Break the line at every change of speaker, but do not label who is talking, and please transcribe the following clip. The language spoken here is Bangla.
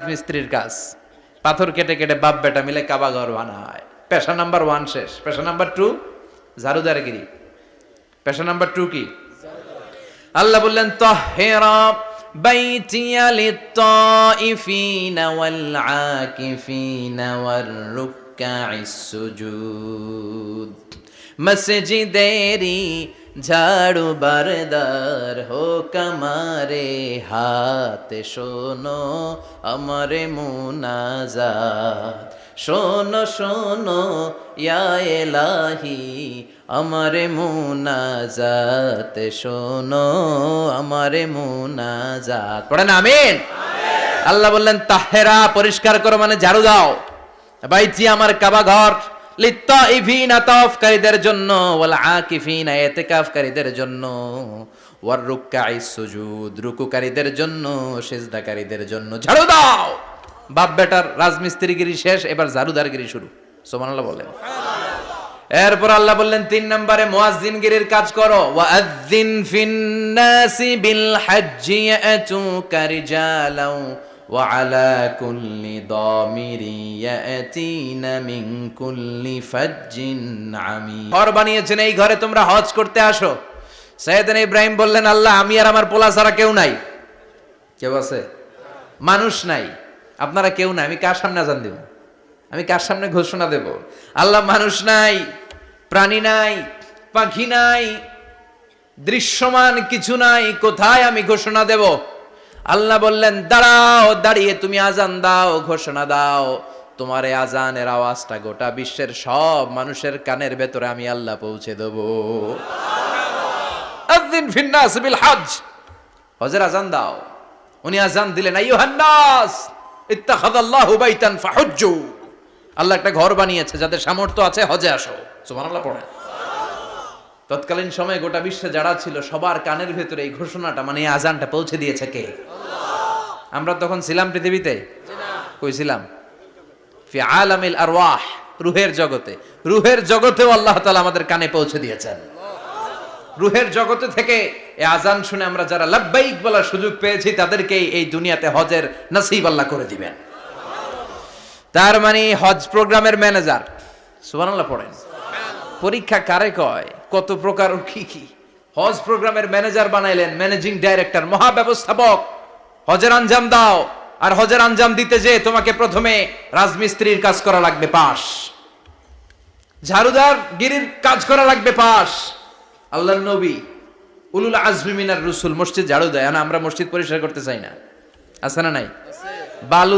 মিস্ত্রির কাজ। পাথর কেটে কেটে বাপ বেটা মিলে কাবা ঘর বানায়। পেশা নাম্বার ওয়ান শেষ। পেশা নাম্বার টু, ঝাড়ুদারগিরি। পেশা নাম্বার টু কি? আল্লাহ বললেন, তহেরা ওয়াল আকিফিন ওয়ার রুক্কাইস সুজুদ। মসজিদেরি ঝাড়ু বারদার হো কামারে হাতে শোনো আমারে মুনাজাত। শোনো শোনো ইয়া এলাহি আমারে মুনাজাত। শোনো আমারে মুনাজাত। পড়েন আমিন। আল্লাহ বললেন তাহেরা পরিষ্কার করো মানে ঝাড়ু দাও। বাইচি আমার কাবা ঘর। লিত্তাইফিনা জন্য, ওয়াল আকিফিনা ইতিকাফকারীদের জন্য, ওয়ার রুকআই সুজুদ, রুকুকারীদের জন্য, সিজদাকারীদের জন্য। ঝাড়ু দাও! বাপ বেটার রাজমিস্ত্রিগিরি শেষ, এবার ঝাড়ুদারগিরি শুরু। সুবহানাল্লাহ বলেন। এরপর আল্লাহ বললেন, তিন নম্বরে মুয়াজ্জিনগিরির কাজ করো। ওয়াজ্জিন ফিন্নাসি বিল হজ্জি ইয়াতুকা রিজালাও وعلى كل ضامر يأتين من كل فج عميق ঘর বানিয়েছেন এই ঘরে তোমরা হজ করতে আসো সৈয়দনা ইব্রাহিম বললেন আল্লাহ আমি আর আমার পোলা ছাড়া কেউ নাই কেউ আছে মানুষ নাই আপনারা কেউ নাই আমি কার সামনে আজান দেব আমি কার সামনে ঘোষণা দেব আল্লাহ মানুষ নাই প্রাণী নাই পাখি নাই দৃশ্যমান কিছু নাই কোথায় আমি ঘোষণা দেব আল্লাহ বললেন দাঁড়াও দাঁড়িয়ে তুমি আজান দাও ঘোষণা দাও। তোমার এই আজানের আওয়াজটা গোটা বিশ্বের সব মানুষের কানের ভেতরে আমি আল্লাহ পৌঁছে দেব। আযিন ফিন্নাস বিল হজ হজের আজান দাও। উনি আজান দিলেন বাইতান ফাহুজ্জু। আল্লাহ একটা ঘর বানিয়েছে যাদের সামর্থ্য আছে হজে আসো। সুবহানাল্লাহ পড়েন। তৎকালীন সময়ে গোটা বিশ্বে যারা ছিল, সবার কানের ভেতরে এই ঘোষণাটা মানে এই আজানটা পৌঁছে দিয়েছে কে? আমরা তখন ছিলাম পৃথিবীতে? কই ছিলাম? ফি আলামিল আরওয়াহ, রুহের জগতে। রুহের জগতেও আল্লাহ তাআলা আমাদের কানে পৌঁছে দিয়েছেন। রুহের জগতে থেকে এই আজান শুনে আমরা যারা লাব্বাইক বলার সুযোগ পেয়েছি তাদেরকে এই দুনিয়াতে হজের নসিব আল্লাহ করে দিবেন। তার মানে হজ প্রোগ্রামের ম্যানেজার, সুবহানাল্লাহ পড়েন। পরীক্ষা কারে কয়? কত প্রকার কি কি? হজ প্রোগ্রামের ম্যানেজার বানাইলেন, ম্যানেজিং ডাইরেক্টর, মহাব্যবস্থাপক। হজের আঞ্জাম দাও, আর হজের আঞ্জাম দিতে যে তোমাকে প্রথমে রাজমিস্ত্রির কাজ করা লাগবে পাশ। ঝাড়ুদার গিরির কাজ করা লাগবে পাশ। আল্লাহ নবী উলুল আজমি মিনার রসুল, মসজিদ ঝাড়ু দেয়। না আমরা মসজিদ পরিষ্কার করতে চাই না। আছে না নাই? বালু